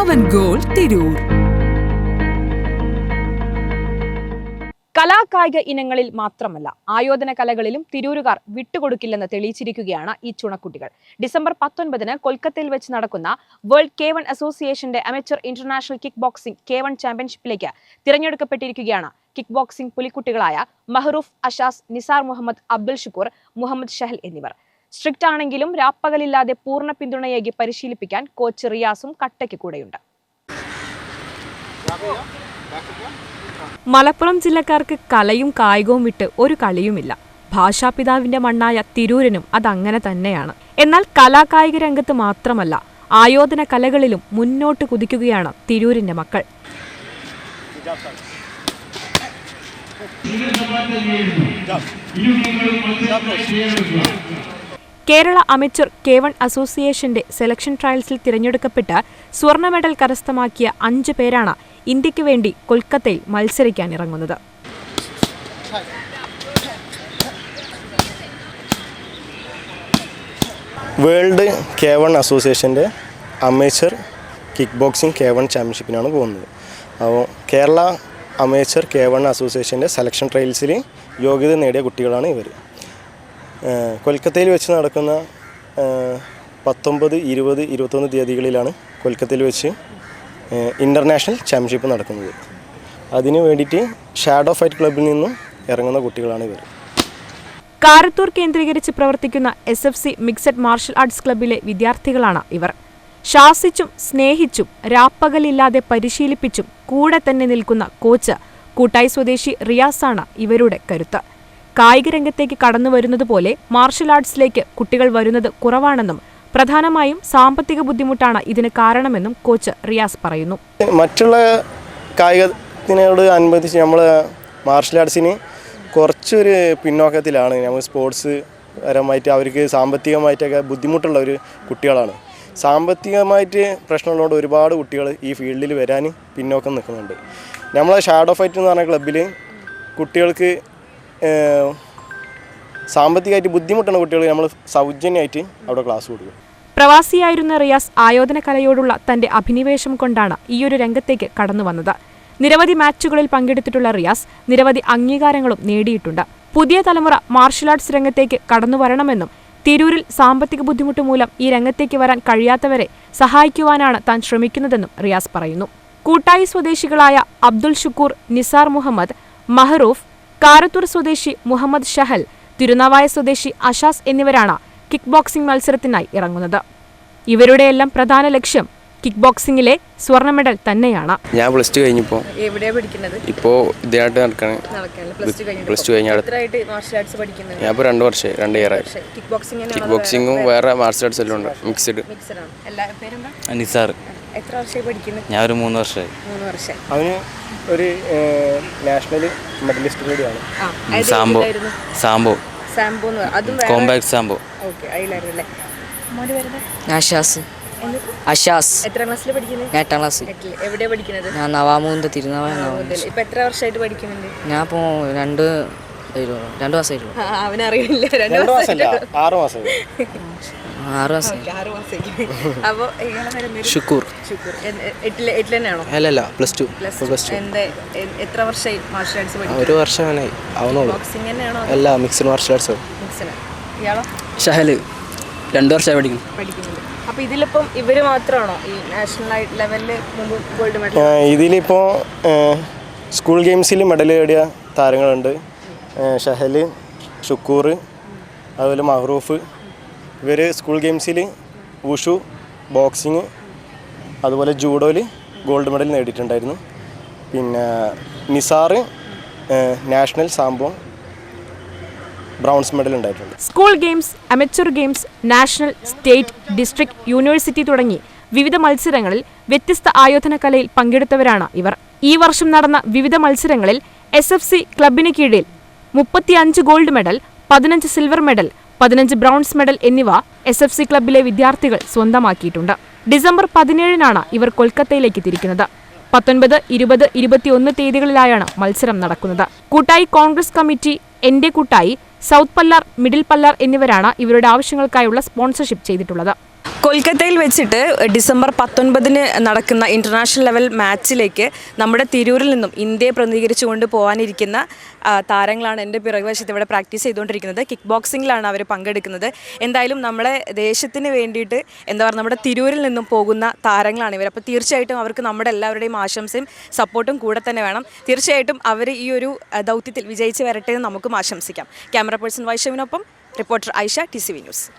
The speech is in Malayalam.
പവൻ ഗോൾ തിരൂർ. കലാകായിക ഇനങ്ങളിൽ മാത്രമല്ല ആയോധന കലകളിലും തിരൂരുകാർ വിട്ടുകൊടുക്കില്ലെന്ന് തെളിയിച്ചിരിക്കുകയാണ് ഈ ചുണക്കുട്ടികൾ. ഡിസംബർ പത്തൊൻപതിന് കൊൽക്കത്തയിൽ വെച്ച് നടക്കുന്ന വേൾഡ് കെ വൺ അസോസിയേഷന്റെ amateur international kick boxing K one ചാമ്പ്യൻഷിപ്പിലേക്ക് തിരഞ്ഞെടുക്കപ്പെട്ടിരിക്കുകയാണ് കിക്ക് ബോക്സിംഗ് പുലിക്കുട്ടികളായ മഹറൂഫ് അഷാസ് നിസാർ മുഹമ്മദ് അബ്ദുൽ ഷുക്കൂർ മുഹമ്മദ് ഷഹൽ എന്നിവർ. സ്ട്രിക്റ്റ് ആണെങ്കിലും രാപ്പകലില്ലാതെ പൂർണ പിന്തുണയേകി പരിശീലിപ്പിക്കാൻ കോച്ച് റിയാസും കട്ടയ്ക്ക് കൂടെയുണ്ട്. മലപ്പുറം ജില്ലക്കാർക്ക് കലയും കായികവും വിട്ട് ഒരു കളിയുമില്ല. ഭാഷാപിതാവിന്റെ മണ്ണായ തിരൂരിനും അതങ്ങനെ തന്നെയാണ്. എന്നാൽ കലാകായിക രംഗത്ത് മാത്രമല്ല ആയോധന കലകളിലും മുന്നോട്ട് കുതിക്കുകയാണ് തിരൂരിന്റെ മക്കൾ. കേരള അമേച്ചർ കെ വൺ അസോസിയേഷന്റെ സെലക്ഷൻ ട്രയൽസിൽ തിരഞ്ഞെടുക്കപ്പെട്ട് സ്വർണ മെഡൽ കരസ്ഥമാക്കിയ അഞ്ച് പേരാണ് ഇന്ത്യയ്ക്ക് വേണ്ടി കൊൽക്കത്തയിൽ മത്സരിക്കാൻ ഇറങ്ങുന്നത് വേൾഡ് കെ വൺ അസോസിയേഷന്റെ amateur kick boxing K one ചാമ്പ്യൻഷിപ്പിനാണ് പോകുന്നത്. അപ്പോൾ കേരള അമേച്ചർ കെ വൺ അസോസിയേഷന്റെ സെലക്ഷൻ ട്രയൽസിൽ യോഗ്യത നേടിയ കുട്ടികളാണ് ഇവർ കൊൽക്കത്തയിൽ വെച്ച് നടക്കുന്ന പത്തൊമ്പത് ഇരുപത് ഇരുപത്തൊന്ന് തീയതികളിലാണ് കൊൽക്കത്തയിൽ വെച്ച് ഇന്റർനാഷണൽ ചാമ്പ്യൻഷിപ്പ് നടക്കുന്നത്. അതിനു വേണ്ടിയിട്ട് ഷാഡോ ഫൈറ്റ് ക്ലബിൽ നിന്നും ഇറങ്ങുന്ന കുട്ടികളാണ് ഇവർ. കാരത്തൂർ കേന്ദ്രീകരിച്ച് പ്രവർത്തിക്കുന്ന S F C mixed martial arts ക്ലബിലെ വിദ്യാർത്ഥികളാണ് ഇവർ. ശാസിച്ചും സ്നേഹിച്ചും രാപ്പകലില്ലാതെ പരിശീലിപ്പിച്ചും കൂടെ തന്നെ നിൽക്കുന്ന കോച്ച് കൂട്ടായി സ്വദേശി റിയാസാണ് ഇവരുടെ കരുത്ത്. കായിക രംഗത്തേക്ക് കടന്നു വരുന്നത് പോലെ മാർഷൽ ആർട്സിലേക്ക് കുട്ടികൾ വരുന്നത് കുറവാണെന്നും പ്രധാനമായും സാമ്പത്തിക ബുദ്ധിമുട്ടാണ് ഇതിന് കാരണമെന്നും കോച്ച് റിയാസ് പറയുന്നു. മറ്റുള്ള കായികത്തിനോട് അനുബന്ധിച്ച് നമ്മൾ മാർഷൽ ആർട്സിന് കുറച്ചൊരു പിന്നോക്കത്തിലാണ്. നമ്മൾ സ്പോർട്സ് പരമായിട്ട് അവർക്ക് സാമ്പത്തികമായിട്ടൊക്കെ ബുദ്ധിമുട്ടുള്ള ഒരു കുട്ടികളാണ്. സാമ്പത്തികമായിട്ട് പ്രശ്നമുള്ളതുകൊണ്ട് ഒരുപാട് കുട്ടികൾ ഈ ഫീൽഡിൽ വരാൻ പിന്നോക്കം നിൽക്കുന്നുണ്ട്. നമ്മളെ ഷാഡോ ഫൈറ്റ് എന്ന് പറഞ്ഞ ക്ലബ്ബിൽ കുട്ടികൾക്ക് സാമ്പത്തികമായിട്ട് ബുദ്ധിമുട്ടുള്ള കുട്ടികൾ നമ്മൾ സൗജന്യമായിട്ട് അവിടെ ക്ലാസ് കൊടുക്കും. പ്രവാസിയായിരുന്ന റിയാസ് ആയോധന കലയോടുള്ള തന്റെ അഭിനിവേശം കൊണ്ടാണ് ഈയൊരു രംഗത്തേക്ക് കടന്നു വന്നത്. നിരവധി മാച്ചുകളിൽ പങ്കെടുത്തിട്ടുള്ള റിയാസ് നിരവധി അംഗീകാരങ്ങളും നേടിയിട്ടുണ്ട്. പുതിയ തലമുറ മാർഷൽ ആർട്സ് രംഗത്തേക്ക് കടന്നു വരണമെന്നും തിരൂരിൽ സാമ്പത്തിക ബുദ്ധിമുട്ട് മൂലം ഈ രംഗത്തേക്ക് വരാൻ കഴിയാത്തവരെ സഹായിക്കുവാനാണ് താൻ ശ്രമിക്കുന്നതെന്നും റിയാസ് പറയുന്നു. കൂട്ടായി സ്വദേശികളായ അബ്ദുൽ ഷുക്കൂർ നിസാർ മുഹമ്മദ് മഹറൂഫ് കാരത്തൂർ സ്വദേശി മുഹമ്മദ് ഷഹൽ തിരുനാവായ സ്വദേശി അഷാസ് എന്നിവരാണ് കിക്ക് ബോക്സിംഗ് മത്സരത്തിനായി ഇറങ്ങുന്നത്. ഇവരുടെയെല്ലാം പ്രധാന ലക്ഷ്യം കിക്ക് ബോക്സിംഗിലെ സ്വർണ മെഡൽ തന്നെയാണ്. ഞാൻ പ്ലസ് ടു കഴിഞ്ഞപ്പോൾ എവിടെയാ പഠിക്കുന്നത്? ഇപ്പോൾ ഇതായിട്ട് നടക്കണേ. പ്ലസ് ടു കഴിഞ്ഞിട്ട് കഴിഞ്ഞ ഞാൻ ഇപ്പോൾ രണ്ട് വർഷം രണ്ട് ഇയർ കിക്ക് ബോക്സിംഗ് കിക്ക് ബോക്സിംഗും വേറെ മാർഷൽ ആർട്സ് എല്ലാം ഉണ്ട്. മിക്സ്ഡ് മിക്സഡ് ആണ്. എല്ലാ പേരെന്താ? നിസാർ ഞാൻ ഒരു മൂന്ന് വർഷമായി അവന് ഒരു നാഷണൽ മെഡലിസ്റ്റ് കൂടിയാണ് ആ sambo? Sambo. Sambo combat sambo. Okay അതിലായിരുന്നു അല്ലേ മോന് വരുന്നത് അഷാസ് അഷാസ് എത്ര ക്ലാസ്സിൽ പഠിക്കുന്നത്? എട്ടാം ക്ലാസ്. എവിടെ പഠിക്കുന്നത്? ഞാൻ നവാമൂന്ന് തിരുനാവായ ഇപ്പൊ എത്ര വർഷമായിട്ട് പഠിക്കുന്നുണ്ട്? ഞാൻ ഇപ്പോ രണ്ട് രണ്ടു രണ്ട് മാസമായിരുന്നു ആ, അവനറിയില്ല. രണ്ട് രണ്ട് മാസമല്ല മാസമായിട്ട് ആറ് മാസം ആറ് മാസം. ആറ് അപ്പൊ എന്തേലും? ഷുക്കൂർ. അല്ലല്ല പ്ലസ് ടു. Plus two. എത്ര വർഷമായി മാർഷൽ ആർട്സ് ഒരു വർഷം അങ്ങനെ ആവുന്നുള്ളൂ. ബോക്സിംഗ് തന്നെയാണോ അല്ല മിക്സ്ഡ് മാർഷൽ ആർട്സ് ഷഹൽ. രണ്ട് വർഷമായി പഠിക്കുന്നു. ഇതിലിപ്പം മാത്രമാണോ ഈ നാഷണൽ ലെവലിൽ ഗോൾഡ് മെഡൽ ഇതിലിപ്പോൾ സ്കൂൾ ഗെയിംസിൽ മെഡൽ നേടിയ താരങ്ങളുണ്ട്. ഷഹൽ ഷഹൽ ഷുക്കൂർ അതുപോലെ മഹ്റൂഫ്. ഇവർ സ്കൂൾ ഗെയിംസിൽ വുഷു ബോക്സിങ് അതുപോലെ ജൂഡോയിൽ ഗോൾഡ് മെഡൽ നേടിയിട്ടുണ്ടായിരുന്നു. പിന്നെ Nisar national sambo bronze medal ഉണ്ടായിട്ടുണ്ട്. School games amateur games national state district university തുടങ്ങി വിവിധ മത്സരങ്ങളിൽ വ്യത്യസ്ത ആയോധന കലയിൽ പങ്കെടുത്തവരാണ് ഇവർ. ഈ വർഷം നടന്ന വിവിധ മത്സരങ്ങളിൽ എസ് എഫ് സി ക്ലബിന് കീഴിൽ മുപ്പത്തിയഞ്ച് ഗോൾഡ് മെഡൽ പതിനഞ്ച് സിൽവർ മെഡൽ പതിനഞ്ച് ബ്രോൺസ് മെഡൽ എന്നിവ എസ് എഫ് സി ക്ലബിലെ വിദ്യാർത്ഥികൾ സ്വന്തമാക്കിയിട്ടുണ്ട്. ഡിസംബർ പതിനേഴിനാണ് ഇവർ കൊൽക്കത്തയിലേക്ക് തിരിക്കുന്നത്. പത്തൊൻപത് ഇരുപത് ഇരുപത്തിയൊന്ന് തീയതികളിലായാണ് മത്സരം നടക്കുന്നത്. കൂട്ടായി കോൺഗ്രസ് കമ്മിറ്റി എന്റെ കൂട്ടായി സൗത്ത് പല്ലാർ മിഡിൽ പല്ലാർ എന്നിവരാണ് ഇവരുടെ ആവശ്യങ്ങൾക്കായുള്ള സ്പോൺസർഷിപ്പ് ചെയ്തിട്ടുള്ളത്. കൊൽക്കത്തയിൽ വെച്ചിട്ട് ഡിസംബർ പത്തൊൻപതിന് നടക്കുന്ന ഇന്റർനാഷണൽ ലെവൽ മാച്ചിലേക്ക് നമ്മുടെ തിരൂരിൽ നിന്നും ഇന്ത്യയെ പ്രതിനിധീകരിച്ചുകൊണ്ട് പോകാനിരിക്കുന്ന താരങ്ങളാണ് എന്റെ പിറകുവശത്ത് ഇവിടെ പ്രാക്ടീസ് ചെയ്തുകൊണ്ടിരിക്കുന്നത്. കിക്ക് ബോക്സിങ്ങിലാണ് അവർ പങ്കെടുക്കുന്നത്. എന്തായാലും നമ്മളെ ദേശത്തിന് വേണ്ടിയിട്ട് എന്താ പറയുക നമ്മുടെ തിരൂരിൽ നിന്നും പോകുന്ന താരങ്ങളാണ് ഇവർ. അപ്പോൾ തീർച്ചയായിട്ടും അവർക്ക് നമ്മുടെ എല്ലാവരുടെയും ആശംസയും സപ്പോർട്ടും കൂടെ തന്നെ വേണം. തീർച്ചയായിട്ടും അവർ ഈ ഒരു ദൗത്യത്തിൽ വിജയിച്ച് വരട്ടെ എന്ന് നമുക്കും ആശംസിക്കാം. Camera person വൈഷവിനൊപ്പം reporter Aisha T C V news.